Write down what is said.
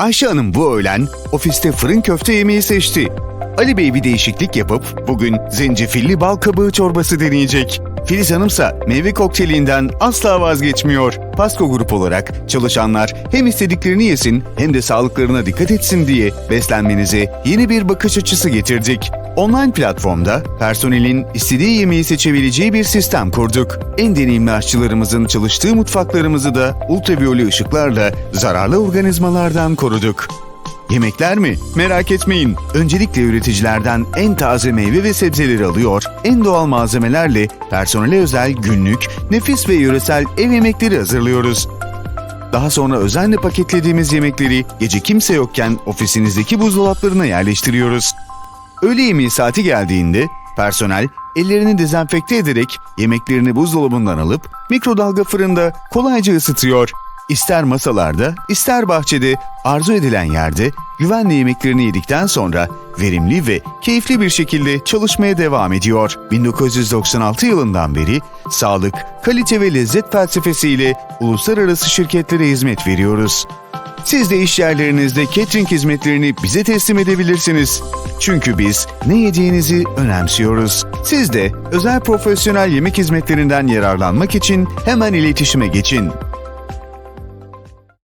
Ayşe Hanım bu öğlen ofiste fırın köfte yemeği seçti. Ali Bey bir değişiklik yapıp bugün zencefilli bal kabağı çorbası deneyecek. Filiz Hanımsa meyve kokteylinden asla vazgeçmiyor. Pasko Grup olarak çalışanlar hem istediklerini yesin hem de sağlıklarına dikkat etsin diye beslenmenize yeni bir bakış açısı getirdik. Online platformda personelin istediği yemeği seçebileceği bir sistem kurduk. En deneyimli aşçılarımızın çalıştığı mutfaklarımızı da ultraviyole ışıklarla zararlı organizmalardan koruduk. Yemekler mi? Merak etmeyin. Öncelikle üreticilerden en taze meyve ve sebzeleri alıyor, en doğal malzemelerle personele özel günlük, nefis ve yöresel ev yemekleri hazırlıyoruz. Daha sonra özenle paketlediğimiz yemekleri gece kimse yokken ofisinizdeki buzdolaplarına yerleştiriyoruz. Öğle yemeği saati geldiğinde personel ellerini dezenfekte ederek yemeklerini buzdolabından alıp mikrodalga fırında kolayca ısıtıyor. İster masalarda, ister bahçede, arzu edilen yerde güvenle yemeklerini yedikten sonra verimli ve keyifli bir şekilde çalışmaya devam ediyor. 1996 yılından beri sağlık, kalite ve lezzet felsefesiyle uluslararası şirketlere hizmet veriyoruz. Siz de iş yerlerinizde catering hizmetlerini bize teslim edebilirsiniz. Çünkü biz ne yediğinizi önemsiyoruz. Siz de özel profesyonel yemek hizmetlerinden yararlanmak için hemen iletişime geçin.